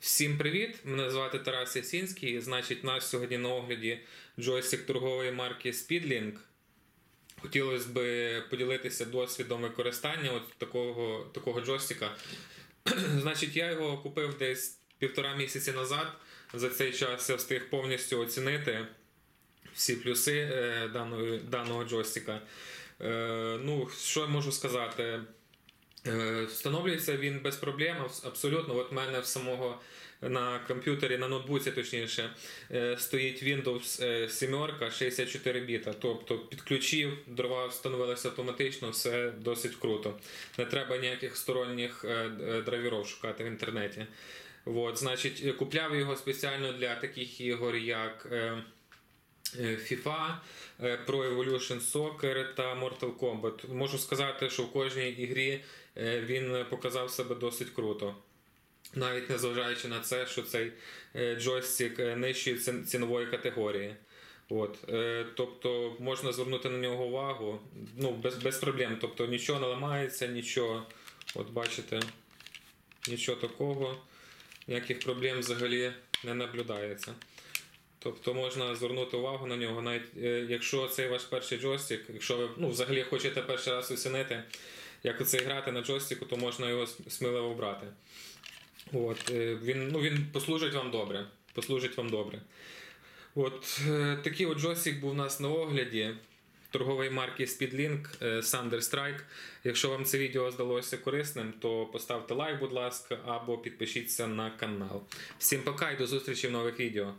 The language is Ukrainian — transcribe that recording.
Всім привіт! Мене звати Тарас Ясінський. Значить, у нас сьогодні на огляді джойстик торгової марки Speedlink. Хотілося б поділитися досвідом використання от такого, такого джойстика. Значить, я його купив десь півтора місяці назад. За цей час я встиг повністю оцінити всі плюси е, даної, даного джойстика. Е, ну, що я можу сказати? Е, Встановлюється він без проблем, абсолютно. От в мене в самого на комп'ютері, на ноутбуці, точніше, е, стоїть Windows е, 7 64 біта. Тобто підключив, дрова встановилися автоматично, все досить круто. Не треба ніяких сторонніх е, е, драйверів шукати в інтернеті. От, значить, е, купляв його спеціально для таких ігор, як. Е, FIFA, е, Pro Evolution Soccer та Mortal Kombat. Можу сказати, що в кожній ігрі е, він показав себе досить круто. Навіть незважаючи на це, що цей джойстик нижчої цінової категорії. От, тобто можна звернути на нього увагу ну, без, без проблем. Тобто нічого не ламається, нічого. От бачите, нічого такого, ніяких проблем взагалі не наблюдається. Тобто можна звернути увагу на нього, навіть е, якщо цей ваш перший джойстик, якщо ви ну, взагалі хочете перший раз оцінити, як оце грати на джойстику, то можна його сміливо брати. От, е, він, ну, він послужить вам добре. Послужить вам добре. От, е, такий от джойстик був у нас на огляді торгової марки Speedlink Thunder Strike. Якщо вам це відео здалося корисним, то поставте лайк, будь ласка, або підпишіться на канал. Всім пока і до зустрічі в нових відео.